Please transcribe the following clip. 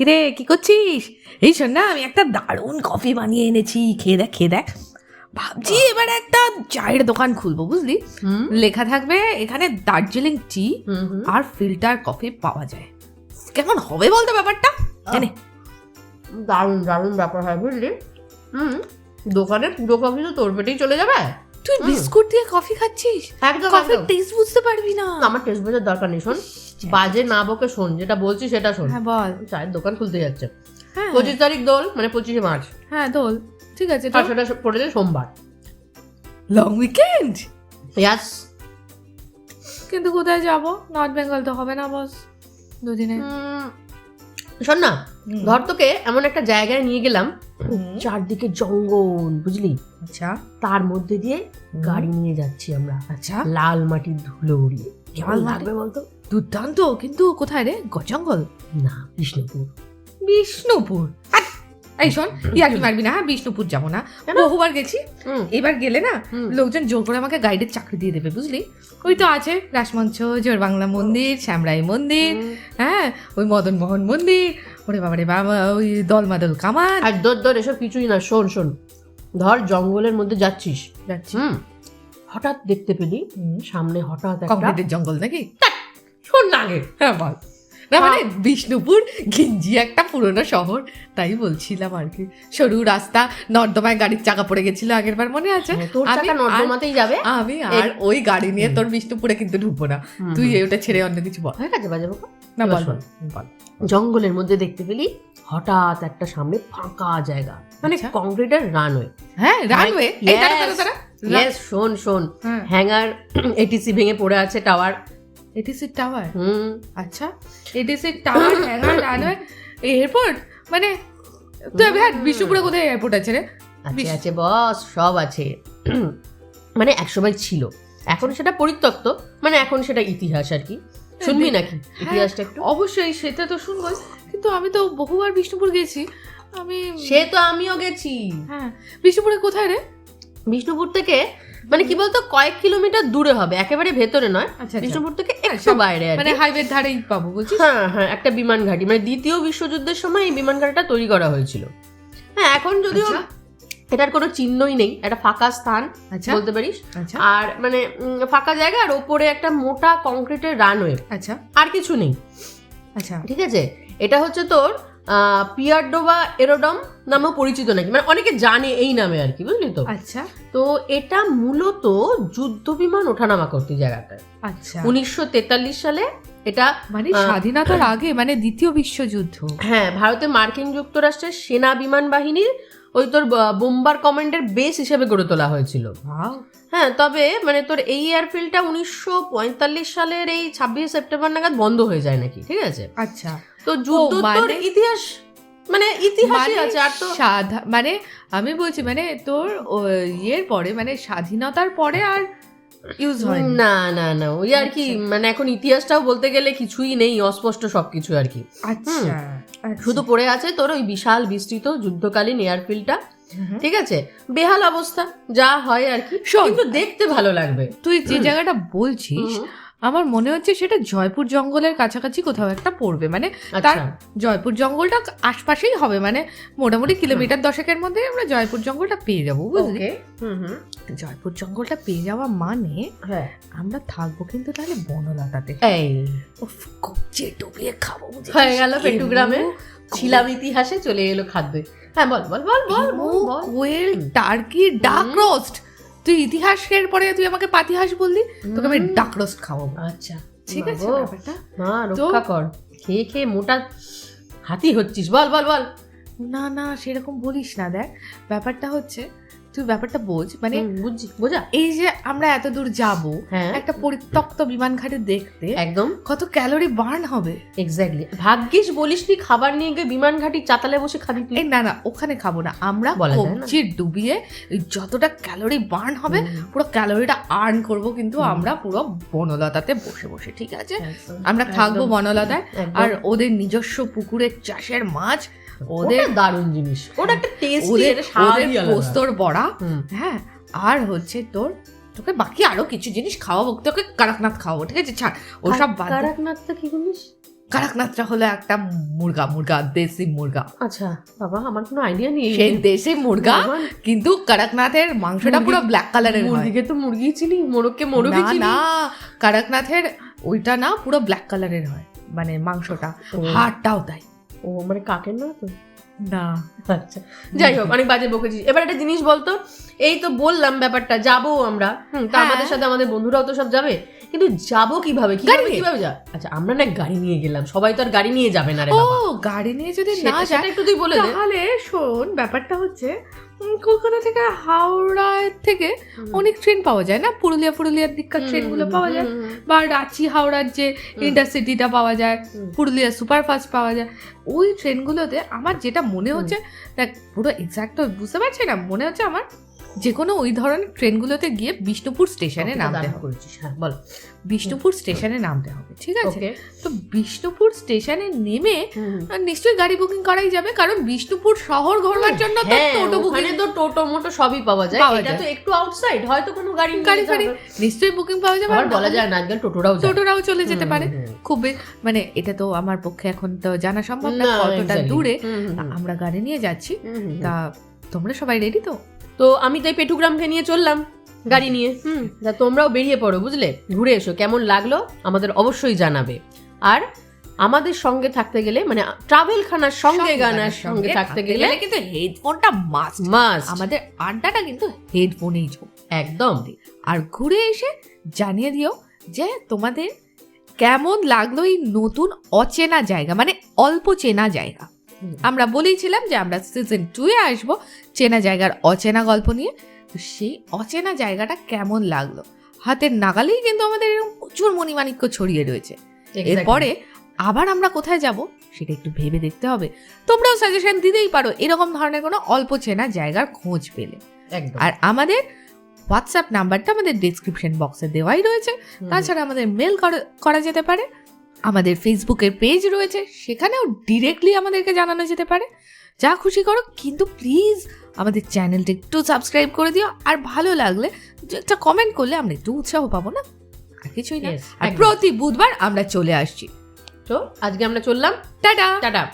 কিরে কি করছিস? এই শোন না আমি একটা দারুণ কফি বানিয়ে এনেছি খেয়ে দেখ খেয়ে দেখ। ভাবছি এবার একটা চায়ের দোকান খুলবো বুঝলি? লেখা থাকবে এখানে দার্জিলিং টি। আর ফিল্টার কফি পাওয়া যায়। কেমন হবে বলতো ব্যাপারটা? জানে দারুণ দারুণ ব্যাপার হয় বুঝলি? হুম। দোকানে পুরো কফি তো তোর পেটেই চলে যাবে? তুই বিস্কুট দিয়ে কফি খাচ্ছিস? একদম কফির টেস্ট বুঝতে পারবি না। আমার টেস্ট বোঝার দরকার নেই শোন। বাজে না বকে শোন যেটা বলছি সেটা শোন। হ্যাঁ বল। চায়ের দোকান খুলতে যাচ্ছে। হ্যাঁ। পঁচিশ তারিখ দোল মানে পঁচিশে মার্চ। হ্যাঁ দোল। ঠিক আছে আর সেটা পড়েছে সোমবার। লং উইকেন্ড ইয়াস কিন্তু কোথায় যাব? নর্থ বেঙ্গল তো হবে না বস দুদিনে। শোন না ধর তোকে এমন একটা জায়গায় নিয়ে গেলাম চারদিকে জঙ্গল বুঝলি? আচ্ছা। তার মধ্যে দিয়ে গাড়ি নিয়ে যাচ্ছি আমরা। আচ্ছা। লাল মাটির ধুলো উড়িয়ে। কেমন লাগবে বলতো? দুর্দান্ত কিন্তু কোথায় রে? জঙ্গল? না বিষ্ণুপুর। বিষ্ণুপুর? আহ, এই শোন ইয়ার্কি মারবি না হ্যাঁ? বিষ্ণুপুর যাব না। বহুবার গেছি এবার গেলে না লোকজন জোর করে আমাকে গাইডের চাকরি দিয়ে দেবে বুঝলি? ওই তো আছে রাসমঞ্চ জোর বাংলা মন্দির শ্যামরাই মন্দির হ্যাঁ? ওই মদন মোহন মন্দির ওরে বাবারে বাবা ওই দলমাদল কামান আর দর দর এসব কিছুই না শোন শোন। ধর জঙ্গলের মধ্যে যাচ্ছিস। যাচ্ছি। হঠাৎ দেখতে পেলি। সামনে হঠাৎ একটা জঙ্গল নাকি? শোন না আগে। হ্যাঁ বল। না মানে বিষ্ণুপুর ঘিঞ্জি একটা পুরনো শহর তাই বলছিলাম আর কি। সরু রাস্তা নর্দমায় গাড়ির চাকা পড়ে গেছিল আগের বার মনে আছে? হ্যাঁ, নর্দমাতেই যাবে। আমি আর ওই গাড়ি নিয়ে তোর বিষ্ণুপুরে কিন্তু ঢুকবো না। তুই। ওটা ছেড়ে অন্য কিছু বল। হয়ে গেছে না বল বল জঙ্গলের মধ্যে দেখতে পেলি হঠাৎ একটা সামনে ফাঁকা জায়গা। মানে আচ্ছা। কংক্রিটের রানওয়ে হ্যাঁ রানওয়ে শোন শোন। হ্যাঁ। হ্যাঙ্গার এটিসি ভেঙে পড়ে আছে টাওয়ার এটিসি টাওয়ার হুম। আচ্ছা এটিসি টাওয়ার হ্যাঁ রানওয়ে এয়ারপোর্ট মানে তুই হ্যাঁ বিষ্ণুপুরে কোথায় এয়ারপোর্ট আছে রে? আছে আছে বস সব আছে। মানে একসময় ছিল। এখন সেটা পরিত্যক্ত। মানে এখন সেটা ইতিহাস আর কি। শুনবি নাকি ইতিহাসটা একটু? অবশ্যই সেটা তো শুনব। কিন্তু আমি তো বহুবার বিষ্ণুপুর গেছি। আমি সে তো আমিও গেছি। হ্যাঁ বিষ্ণুপুরে কোথায় রে? বিষ্ণুপুর থেকে মানে কি বলতো কয়েক কিলোমিটার দূরে হবে একেবারে ভেতরে নয়। আচ্ছা বিষ্ণুপুর থেকে একটু বাইরে মানে। হাইওয়ের ধারেই পাবো বুঝছিস? হ্যাঁ হ্যাঁ একটা বিমান ঘাঁটি। মানে দ্বিতীয় বিশ্বযুদ্ধের সময় এই বিমান ঘাটিটা তৈরি করা হয়েছিল। হ্যাঁ এখন যদিও আচ্ছা। এটার কোনো চিহ্নই নেই একটা ফাঁকা স্থান আচ্ছা। বলতে পারিস। আচ্ছা। আর মানে ফাঁকা জায়গা আর ওপরে একটা মোটা কংক্রিটের রানওয়ে। আচ্ছা। আর কিছু নেই। আচ্ছা। ঠিক আছে? এটা হচ্ছে তোর পিয়ারডোবা এরোডম নামও পরিচিত নাকি? মানে অনেকে জানে এই নামে আর কি বুঝলি তো? আচ্ছা। তো এটা মূলত যুদ্ধ বিমান ওঠানামা করতে জায়গাটায়। আচ্ছা। উনিশশো তেতাল্লিশ সালে এটা মানে স্বাধীনতার আগে মানে দ্বিতীয় বিশ্বযুদ্ধ। হ্যাঁ ভারতে মার্কিন যুক্তরাষ্ট্রের সেনা বিমান বাহিনীর ওই তোর বোম্বার কমান্ডের বেস হিসেবে গড়ে তোলা হয়েছিল! হ্যাঁ তবে মানে তোর এই এয়ারফিল্ডটা উনিশশো পঁয়তাল্লিশ সালের এই ছাব্বিশ সেপ্টেম্বর নাগাদ বন্ধ হয়ে যায় নাকি ঠিক আছে? আচ্ছা। তো যুদ্ধের ইতিহাস মানে- ইতিহাস মানে ইতিহাসই মানে আছে আর তো সাধা- মানে আমি বলছি মানে তোর ইয়ের পরে মানে স্বাধীনতার পরে আর ইউজ হয় না। না না ওই আর কি আচ্ছা। মানে এখন ইতিহাসটাও বলতে গেলে কিছুই নেই অস্পষ্ট সবকিছু আর কি। আচ্ছা আচ্ছা। শুধু পড়ে আছে তোর ওই বিশাল বিস্তৃত যুদ্ধকালীন এয়ারফিল্ডটা ঠিক আছে? বেহাল অবস্থা যা হয় আর কি। কিন্তু দেখতে ভালো লাগবে। তুই যে জায়গাটা বলছিস আমার মনে হচ্ছে সেটা জয়পুর জঙ্গলের কাছাকাছি কোথাও একটা পড়বে। মানে তার আচ্ছা। জয়পুর জঙ্গলটা আশপাশেই হবে। মানে মোটামুটি কিলোমিটার দশেকের মধ্যে আমরা জয়পুর জঙ্গলটা পেয়ে যাব বুঝলি? জয়পুর জঙ্গলটা পেয়ে যাওয়া মানে হ্যাঁ। আমরা থাকব কিন্তু তাহলে বনলতাতে। কবজে ডুবিয়ে খাব? হয়ে গেল পেটুগ্রামে। ছিলাম ইতিহাসে চলে এলো খাদ্য হ্যাঁ বল বল বল বল কোয়েল। টার্কি ডাক। রোস্ট। তুই ইতিহাসের পরে তুই আমাকে পাতিহাস বললি তোকে আমি। ডাক রোস্ট খাওয়াবো। আচ্ছা ঠিক আছে ব্যাপারটা? রক্ষা কর। খেয়ে খেয়ে মোটা হাতি হচ্ছিস বল বল বল। না না সেরকম বলিস না দেখ। ব্যাপারটা হচ্ছে তুই ব্যাপারটা বোঝ মানে বুঝছি। বোঝা? এই যে আমরা এত দূর যাব হ্যাঁ। একটা পরিত্যক্ত বিমান ঘাটে দেখতে একদম। কত ক্যালোরি বার্ন হবে। এক্স্যাক্টলি ভাগ্যিস বলিস নি খাবার নিয়ে গিয়ে বিমান ঘাটি চাতালে বসে খাবি তুই। এই না না ওখানে খাব না। আমরা কবজি ডুবিয়ে যতটা ক্যালোরি বার্ন হবে পুরো ক্যালোরিটা আর্ন করব কিন্তু আমরা পুরো বনলতাতে বসে বসে ঠিক আছে? আমরা থাকব বনলতায়। আর ওদের নিজস্ব পুকুরের চাষের মাছ ওদের দারুণ জিনিস। ওটা একটা টেস্টি এটা ওদের পোস্তর বড়া হ্যাঁ আর হচ্ছে তোর তোকে বাকি আরও কিছু জিনিস খাওয়াবো। তোকে কারাকনাথ খাওয়াবো ঠিক আছে? ছাড় ওসব। কারাকনাথটা কি জিনিস কারাকনাথটা হলো একটা মুরগা মুরগা দেশি মুরগা। আচ্ছা বাবা আমার কোনো আইডিয়া নেই সেই দেশি মুরগা কিন্তু কারাকনাথের মাংসটা পুরো ব্ল্যাক কালারের হয়। মুরগিকে তো মুরগি চিনি মোরগকে মোরগই না চিনি। না কারাকনাথের ওইটা না পুরো ব্ল্যাক কালারের হয় মানে মাংসটা। হাড়টাও তাই। ও মানে কাকের না তো? না। আচ্ছা যাই হোক অনেক বাজে বকেছি। এবার একটা জিনিস বলতো? এই তো বললাম ব্যাপারটা যাব আমরা। হুম, তা হ্যাঁ। আমাদের সাথে আমাদের বন্ধুরাও তো সব যাবে? কিন্তু যাব কীভাবে? কীভাবে কীভাবে যা? আচ্ছা আমরা না গাড়ি নিয়ে গেলাম। সবাই তো আর গাড়ি নিয়ে যাবে না রে ও গাড়ি নিয়ে যদি না যায় একটু তুই বলে দে। তাহলে শোন ব্যাপারটা হচ্ছে কলকাতা থেকে হাওড়া থেকে অনেক ট্রেন পাওয়া যায় না? পুরুলিয়া পুরুলিয়ার দিককার ট্রেনগুলো পাওয়া যায়। বা রাঁচি হাওড়ার যে ইন্টারসিটিটা পাওয়া যায়। পুরুলিয়া সুপারফাস্ট পাওয়া যায়। ওই ট্রেনগুলোতে আমার যেটা মনে হচ্ছে দেখ পুরো এক্সাক্ট তো বুঝতে পারছি না মনে হচ্ছে আমার যে কোনো ওই ধরনের ট্রেনগুলোতে গিয়ে বিষ্ণুপুর স্টেশনে নামতে হবে। হ্যাঁ বল। বিষ্ণুপুর স্টেশনে নামতে হবে ঠিক আছে? তো বিষ্ণুপুর স্টেশনে নেমে নিশ্চয়ই গাড়ি বুকিং করাই যাবে কারণ বিষ্ণুপুর শহর ঘোরবার জন্য তো হ্যাঁ টোটো বুকিং তো টোটো মোটো সবই পাওয়া যায়। এটা তো একটু আউটসাইড হয়তো কোনো গাড়ি গাড়ি ফাড়ি নিশ্চয়ই বুকিং পাওয়া যাবে আর বলা যায় না আজকাল টোটোরাও টোটোরাও চলে যেতে পারে। খুব মানে এটা তো আমার পক্ষে এখন তো জানা সম্ভব না কতটা দূরে। আমরা গাড়ি নিয়ে যাচ্ছি। তা তোমরা সবাই রেডি তো? তো আমি তাই পেটুগ্রামকে নিয়ে চললাম গাড়ি নিয়ে। হুম তা তোমরাও বেরিয়ে পড়ো বুঝলে? ঘুরে এসো কেমন লাগল আমাদের অবশ্যই জানাবে। আর আমাদের সঙ্গে থাকতে গেলে মানে ট্রাভেল খানার সঙ্গে গানার সঙ্গে থাকতে গেলে কিন্তু হেডফোনটা মাস্ট মাস্ট আমাদের আড্ডাটা কিন্তু হেডফোনেই চোখ একদম। আর ঘুরে এসে জানিয়ে দিও যে তোমাদের কেমন লাগল এই নতুন অচেনা জায়গা মানে অল্প চেনা জায়গা। আমরা বলেইছিলাম যে আমরা সিজন টুয়ে আসব চেনা জায়গার অচেনা গল্প নিয়ে। তো সেই অচেনা জায়গাটা কেমন লাগল? হাতের নাগালেই কিন্তু আমাদের এরকম প্রচুর মণিমাণিক্য ছড়িয়ে রয়েছে। এরপরে আবার আমরা কোথায় যাব সেটা একটু ভেবে দেখতে হবে। তোমরাও সাজেশন দিতেই পারো এরকম ধরনের কোনো অল্প চেনা জায়গার খোঁজ পেলে। আর আমাদের হোয়াটসঅ্যাপ নাম্বারটা আমাদের ডিসক্রিপশন বক্সে দেওয়াই রয়েছে। তাছাড়া আমাদের মেল করা যেতে পারে। আমাদের ফেসবুকের পেজ রয়েছে সেখানেও ডিরেক্টলি আমাদেরকে জানানো যেতে পারে। যা খুশি করো কিন্তু প্লিজ আমাদের চ্যানেলটা একটু সাবস্ক্রাইব করে দিও আর ভালো লাগলে একটা কমেন্ট করলে আমরা একটু উৎসাহ পাবো না? আর কিছুই না। আর প্রতি বুধবার আমরা চলে আসছি। তো আজকে আমরা চললাম টাটা! টাটা!